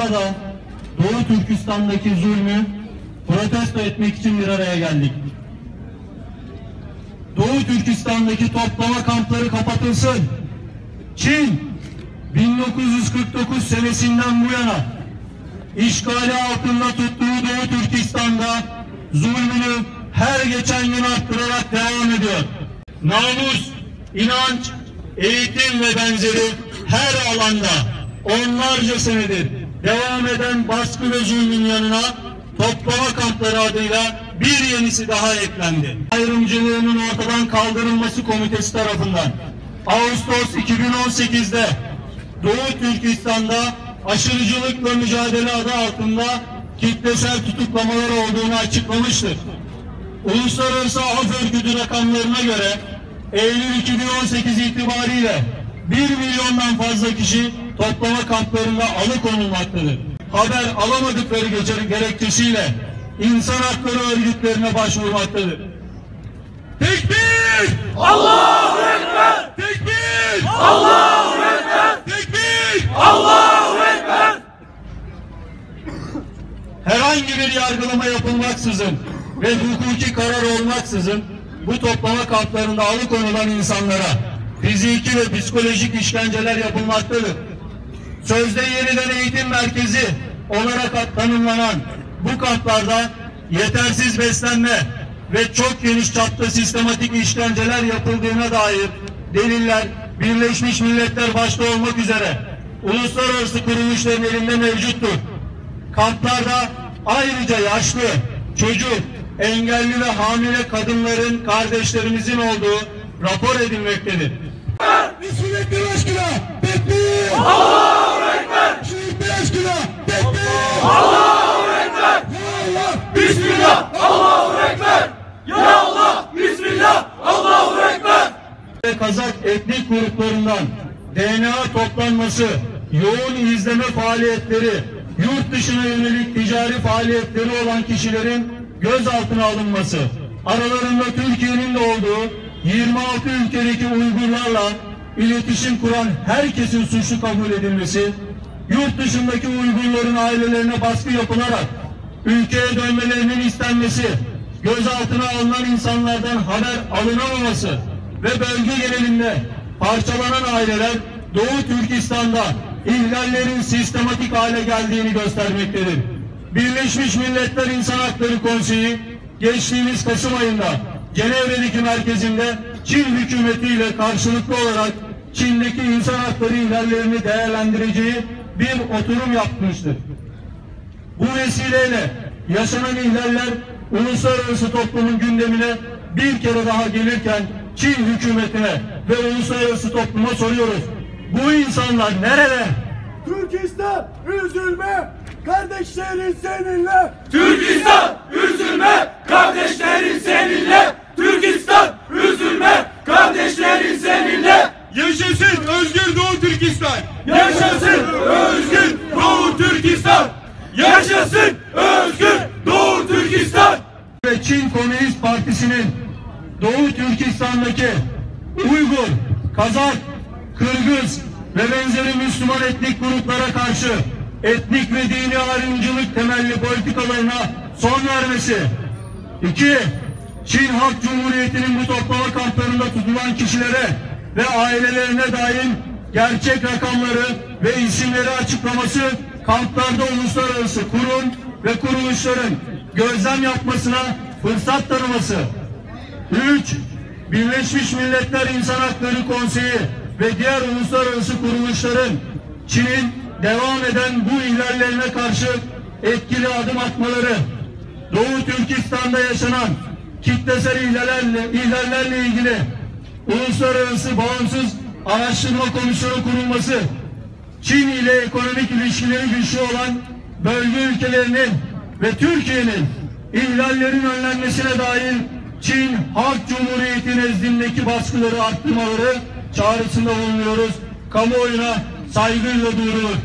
burada Doğu Türkistan'daki zulmü protesto etmek için bir araya geldik. Doğu Türkistan'daki toplama kampları kapatılsın. Çin 1949 senesinden bu yana işgali altında tuttuğu Doğu Türkistan'da zulmünü her geçen gün arttırarak devam ediyor. Namus, inanç, eğitim ve benzeri her alanda onlarca senedir devam eden baskı zulmün yanına toplama kampları adıyla bir yenisi daha eklendi. Ayrımcılığının ortadan kaldırılması komitesi tarafından Ağustos 2018'de Doğu Türkistan'da aşırıcılıkla mücadele adı altında kitlesel tutuklamalar olduğunu açıklamıştır. Uluslararası Af Örgütü rakamlarına göre Eylül 2018 itibariyle 1 milyondan fazla kişi toplama kamplarında alıkonulmaktadır. Haber alamadıkları gerekçesiyle insan hakları örgütlerine başvurmaktadır. Tekbir! Allahu Ekber! Tekbir! Allahu Ekber! Tekbir! Allahu Ekber! herhangi bir yargılama yapılmaksızın ve hukuki karar olmaksızın bu toplama kamplarında alıkonulan insanlara fiziki ve psikolojik işkenceler yapılmaktadır. Sözde yeniden eğitim merkezi olarak tanımlanan bu kamplarda yetersiz beslenme ve çok geniş çapta sistematik işkenceler yapıldığına dair deliller Birleşmiş Milletler başta olmak üzere uluslararası kuruluşların elinde mevcuttur. Kamplarda ayrıca yaşlı, çocuk, engelli ve hamile kadınların kardeşlerimizin olduğu rapor edilmektedir. Bismillahirrahmanirrahim aşkına tekbir! Allahu Ekber! Bismillahirrahmanirrahim aşkına tekbir! Allahu Ekber! Ya Allah! Bismillah! Allahu Ekber! Ya Allah! Bismillah! Allahu Ekber! Ve Kazak etnik gruplarından DNA toplanması, yoğun izleme faaliyetleri, yurt dışına yönelik ticari faaliyetleri olan kişilerin gözaltına alınması, aralarında Türkiye'nin de olduğu 26 ülkedeki Uygurlarla iletişim kuran herkesin suçlu kabul edilmesi, yurt dışındaki Uygurların ailelerine baskı yapılarak ülkeye dönmelerinin istenmesi, gözaltına alınan insanlardan haber alınamaması, ve bölge genelinde parçalanan aileler Doğu Türkistan'da ihlallerin sistematik hale geldiğini göstermektedir. Birleşmiş Milletler İnsan Hakları Konseyi geçtiğimiz Kasım ayında Cenevre'deki merkezinde Çin hükümetiyle karşılıklı olarak Çin'deki insan hakları ihlallerini değerlendireceği bir oturum yapmıştır. Bu vesileyle yaşanan ihlaller uluslararası toplumun gündemine bir kere daha gelirken Çin hükümetine ve uluslararası topluma soruyoruz. Bu insanlar nerede? Türkistan üzülme kardeşlerin seninle Türkistan üzülme! Kardeşlerin seninle! Türkistan üzülme! Kardeşlerin seninle! Yaşasın özgür Doğu Türkistan! Yaşasın özgür Doğu Türkistan! Yaşasın özgür Doğu Türkistan! Ve Çin Komünist Partisi'nin Doğu Türkistan'daki Uygur, Kazak, Kırgız ve benzeri Müslüman etnik gruplara karşı etnik ve dini ayrımcılık temelli politikalarına son vermesi. İki, Çin Halk Cumhuriyeti'nin bu toplama kamplarında tutulan kişilere ve ailelerine dair gerçek rakamları ve isimleri açıklaması kamplarda uluslararası kurum ve kuruluşların gözlem yapmasına fırsat tanıması. 3. Birleşmiş Milletler İnsan Hakları Konseyi ve diğer uluslararası kuruluşların Çin'in devam eden bu ihlallerine karşı etkili adım atmaları, Doğu Türkistan'da yaşanan kitlesel ihlallerle, ihlallerle ilgili uluslararası bağımsız araştırma komisyonu kurulması, Çin ile ekonomik ilişkileri güçlü olan bölge ülkelerinin ve Türkiye'nin ihlallerin önlenmesine dair Çin Halk Cumhuriyeti nezdindeki baskıları arttırmaları çağrısında bulunuyoruz. Kamuoyuna saygıyla duyurulur.